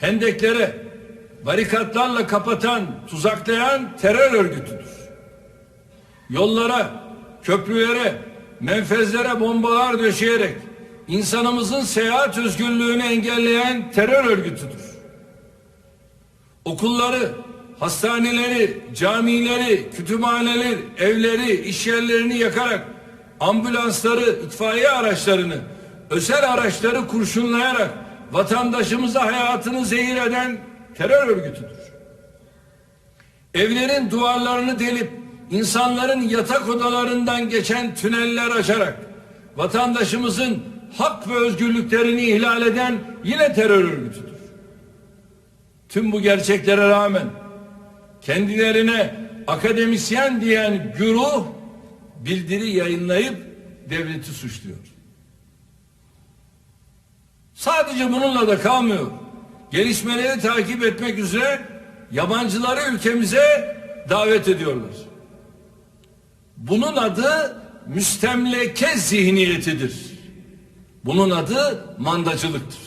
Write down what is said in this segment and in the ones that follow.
hendeklere, barikatlarla kapatan, tuzaklayan terör örgütüdür. Yollara, köprülere, menfezlere bombalar döşeyerek insanımızın seyahat özgürlüğünü engelleyen terör örgütüdür. Okulları, hastaneleri, camileri, kütüphaneleri, evleri, iş yerlerini yakarak ambulansları, itfaiye araçlarını, özel araçları kurşunlayarak vatandaşımıza hayatını zehir eden terör örgütüdür. Evlerin duvarlarını delip insanların yatak odalarından geçen tüneller açarak vatandaşımızın hak ve özgürlüklerini ihlal eden yine terör örgütüdür. Tüm bu gerçeklere rağmen kendilerine akademisyen diyen güruh bildiri yayınlayıp devleti suçluyor. Sadece bununla da kalmıyor. Gelişmeleri takip etmek üzere yabancıları ülkemize davet ediyorlar. Bunun adı müstemleke zihniyetidir. Bunun adı mandacılıktır.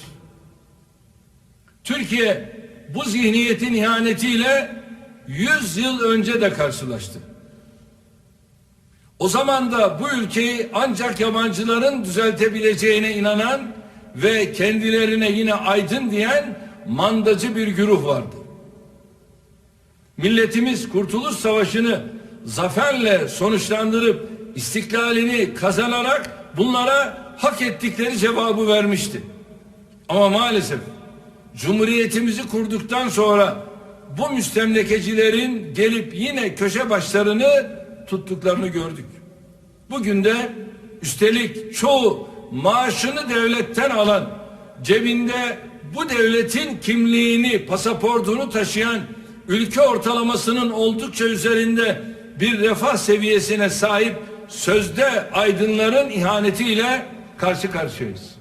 Türkiye bu zihniyetin ihanetiyle 100 yıl önce de karşılaştı. O zaman da bu ülkeyi ancak yabancıların düzeltebileceğine inanan ve kendilerine yine aydın diyen mandacı bir güruh vardı. Milletimiz Kurtuluş Savaşı'nı zaferle sonuçlandırıp istiklalini kazanarak bunlara hak ettikleri cevabı vermişti. Ama maalesef Cumhuriyetimizi kurduktan sonra bu müstemlekecilerin gelip yine köşe başlarını tuttuklarını gördük. Bugün de üstelik çoğu maaşını devletten alan, cebinde bu devletin kimliğini, pasaportunu taşıyan ülke ortalamasının oldukça üzerinde bir refah seviyesine sahip sözde aydınların ihanetiyle karşı karşıyayız.